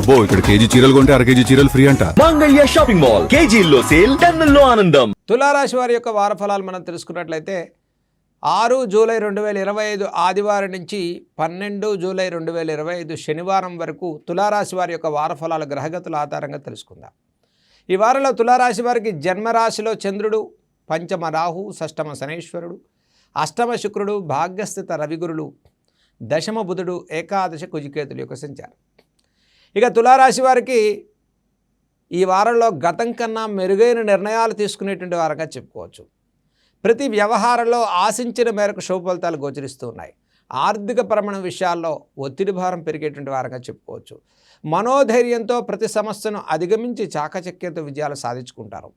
అబ్బో ఇక్కడ కేజీ చీరలు కొంటే అర కేజీ చీరలు ఫ్రీ అంట. Mangalya shopping mall. కేజీల్లో సేల్ టన్నుల్లో ఆనందం. తులారాశి వారి యొక్క వార ఫలాలు మనం తెలుసుకున్నట్లయితే ఆరు జూలై రెండు వేల ఇరవై ఐదు ఆదివారం నుంచి పన్నెండు జూలై రెండు వేల ఇరవై ఐదు శనివారం వరకు తులారాశి వారి యొక్క వార ఫలాల గ్రహగతుల ఆధారంగా తెలుసుకుందాం. ఈ వారంలో తులారాశి వారికి జన్మరాశిలో చంద్రుడు పంచమ రాహు షష్టమ శనేశ్వరుడు అష్టమ శుక్రుడు భాగ్యస్థిత రవిగురులు దశమ బుధుడు ఏకాదశ కుజికేతుల యొక్క సంచారం. ఇక తులారాశి వారికి ఈ వారంలో గతం కన్నా మెరుగైన నిర్ణయాలు తీసుకునేటువంటి వారంగా చెప్పుకోవచ్చు. ప్రతి వ్యవహారంలో ఆశించిన మేరకు శుభ ఫలితాలు గోచరిస్తూ ఉన్నాయి. ఆర్థికపరమైన విషయాల్లో ఒత్తిడి భారం పెరిగేటువంటి వారంగా చెప్పుకోవచ్చు. మనోధైర్యంతో ప్రతి సమస్యను అధిగమించి చాకచక్యంతో విజయాలు సాధించుకుంటారు.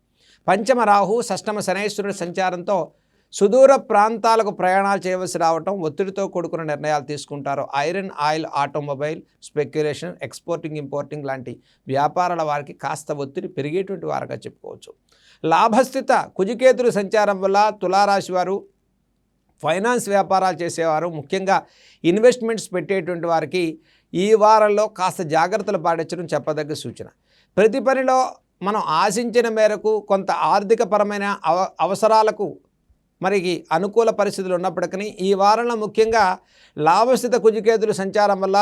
పంచమ రాహు షష్టమ శనేశ్వరుడి సంచారంతో సుదూర ప్రాంతాలకు ప్రయాణాలు చేయవలసి రావటం ఒత్తిడితో కూడుకున్న నిర్ణయాలు తీసుకుంటారు. Iron oil automobile speculation exporting importing లాంటి వ్యాపారాల వారికి కాస్త ఒత్తిడి పెరిగేటువంటి వారుగా చెప్పుకోవచ్చు. లాభస్థిత కుజికేతుల సంచారం వల్ల తులారాశి వారు ఫైనాన్స్ వ్యాపారాలు చేసేవారు ముఖ్యంగా ఇన్వెస్ట్మెంట్స్ పెట్టేటువంటి వారికి ఈ వారంలో కాస్త జాగ్రత్తలు పాటించడం చెప్పదగ్గ సూచన. ప్రతి పనిలో మనం ఆశించిన మేరకు కొంత ఆర్థికపరమైన అవ అవసరాలకు మరి అనుకూల పరిస్థితులు ఉన్నప్పటికీ ఈ వారంలో ముఖ్యంగా లాభస్థిత కుజికేతుల సంచారం వల్ల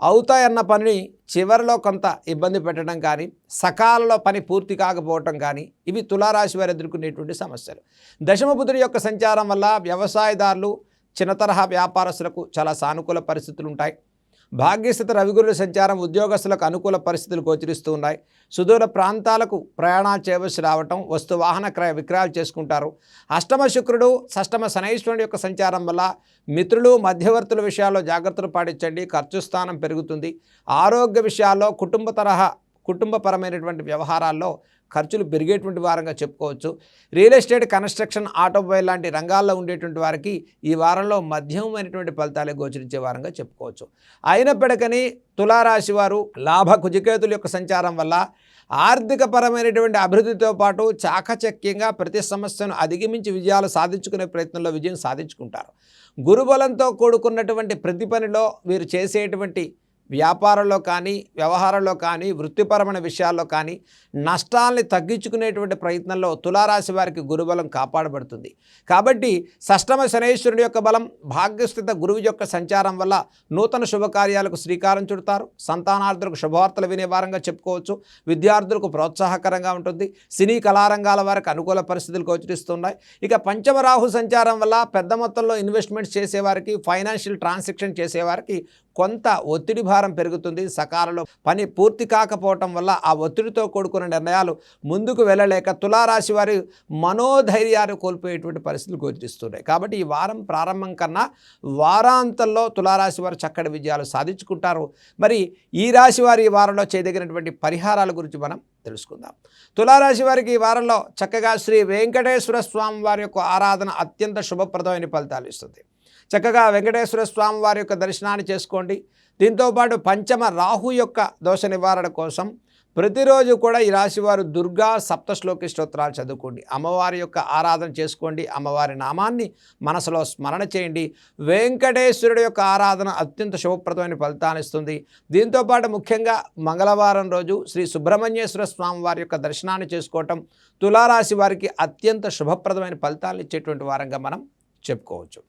అవుతాయన్న పనిని చివరిలో కొంత ఇబ్బంది పెట్టడం కానీ సకాలంలో పని పూర్తి కాకపోవటం కానీ ఇవి తులారాశి వారు ఎదుర్కొనేటువంటి సమస్యలు. దశమబుధుడి యొక్క సంచారం వల్ల వ్యవసాయదారులు చిన్న తరహా వ్యాపారస్తులకు చాలా సానుకూల పరిస్థితులు ఉంటాయి. భాగ్యస్థిత రవిగురుల సంచారం ఉద్యోగస్తులకు అనుకూల పరిస్థితులు గోచరిస్తూ ఉన్నాయి. సుదూర ప్రాంతాలకు ప్రయాణాలు చేయవలసి రావటం వస్తు వాహన క్రయ విక్రయాలు చేసుకుంటారు. అష్టమ శుక్రుడు షష్టమ శనైశ్వరుడు యొక్క సంచారం వల్ల మిత్రులు మధ్యవర్తుల విషయాల్లో జాగ్రత్తలు పాటించండి. ఖర్చు స్థానం పెరుగుతుంది. ఆరోగ్య విషయాల్లో కుటుంబ తరహా కుటుంబపరమైనటువంటి వ్యవహారాల్లో ఖర్చులు పెరిగేటువంటి వారంగా చెప్పుకోవచ్చు. రియల్ ఎస్టేట్ కన్స్ట్రక్షన్ ఆటోమొబైల్ లాంటి రంగాల్లో ఉండేటువంటి వారికి ఈ వారంలో మధ్యమైనటువంటి ఫలితాలే గోచరించే వారంగా చెప్పుకోవచ్చు. అయినప్పటికని తులారాశి వారు లాభ కుజికేతుల యొక్క సంచారం వల్ల ఆర్థికపరమైనటువంటి అభివృద్ధితో పాటు చాకచక్యంగా ప్రతి సమస్యను అధిగమించి విజయాలు సాధించుకునే ప్రయత్నంలో విజయం సాధించుకుంటారు. గురుబలంతో కూడుకున్నటువంటి ప్రతి పనిలో వీరు చేసేటువంటి వ్యాపారంలో కానీ వ్యవహారంలో కానీ వృత్తిపరమైన విషయాల్లో కానీ నష్టాల్ని తగ్గించుకునేటువంటి ప్రయత్నంలో తులారాశి వారికి గురుబలం కాపాడబడుతుంది. కాబట్టి షష్టమ శనేశ్వరుడి యొక్క బలం భాగ్యస్థిత గురువు యొక్క సంచారం వల్ల నూతన శుభకార్యాలకు శ్రీకారం చుడతారు. సంతానార్థులకు శుభవార్తలు వినే వారంగా చెప్పుకోవచ్చు. విద్యార్థులకు ప్రోత్సాహకరంగా ఉంటుంది. సినీ కళారంగాల వారికి అనుకూల పరిస్థితులు గోచరిస్తున్నాయి. ఇక పంచమరాహు సంచారం వల్ల పెద్ద మొత్తంలో ఇన్వెస్ట్మెంట్స్ చేసేవారికి ఫైనాన్షియల్ ట్రాన్సాక్షన్ చేసేవారికి కొంత ఒత్తిడి భారం పెరుగుతుంది. సకాలంలో పని పూర్తి కాకపోవటం వల్ల ఆ ఒత్తిడితో కూడుకున్న నిర్ణయాలు ముందుకు వెళ్ళలేక తులారాశి వారి మనోధైర్యాన్ని కోల్పోయేటువంటి పరిస్థితులు గోచరిస్తున్నాయి. కాబట్టి ఈ వారం ప్రారంభం కన్నా వారాంతంలో తులారాశి వారు చక్కటి విజయాలు సాధించుకుంటారు. మరి ఈ రాశి వారి ఈ వారంలో చేయదగినటువంటి పరిహారాల గురించి మనం తెలుసుకుందాం. తులారాశి వారికి ఈ వారంలో చక్కగా శ్రీ వెంకటేశ్వర స్వామి వారి యొక్క ఆరాధన అత్యంత శుభప్రదమైన ఫలితాలు ఇస్తుంది. చక్కగా వెంకటేశ్వర స్వామి వారి యొక్క దర్శనాన్ని చేసుకోండి. దీంతోపాటు పంచమ రాహు యొక్క దోష నివారణ కోసం ప్రతిరోజు కూడా ఈ రాశివారు దుర్గా సప్తశ్లోకి స్తోత్రాలు చదువుకోండి. అమ్మవారి యొక్క ఆరాధన చేసుకోండి. అమ్మవారి నామాన్ని మనసులో స్మరణ చేయండి. వెంకటేశ్వరుడు యొక్క ఆరాధన అత్యంత శుభప్రదమైన ఫలితాన్ని ఇస్తుంది. దీంతోపాటు ముఖ్యంగా మంగళవారం రోజు శ్రీ సుబ్రహ్మణ్యేశ్వర స్వామి వారి యొక్క దర్శనాన్ని చేసుకోవటం తులారాశి వారికి అత్యంత శుభప్రదమైన ఫలితాలు ఇచ్చేటువంటి వారంగా మనం చెప్పుకోవచ్చు.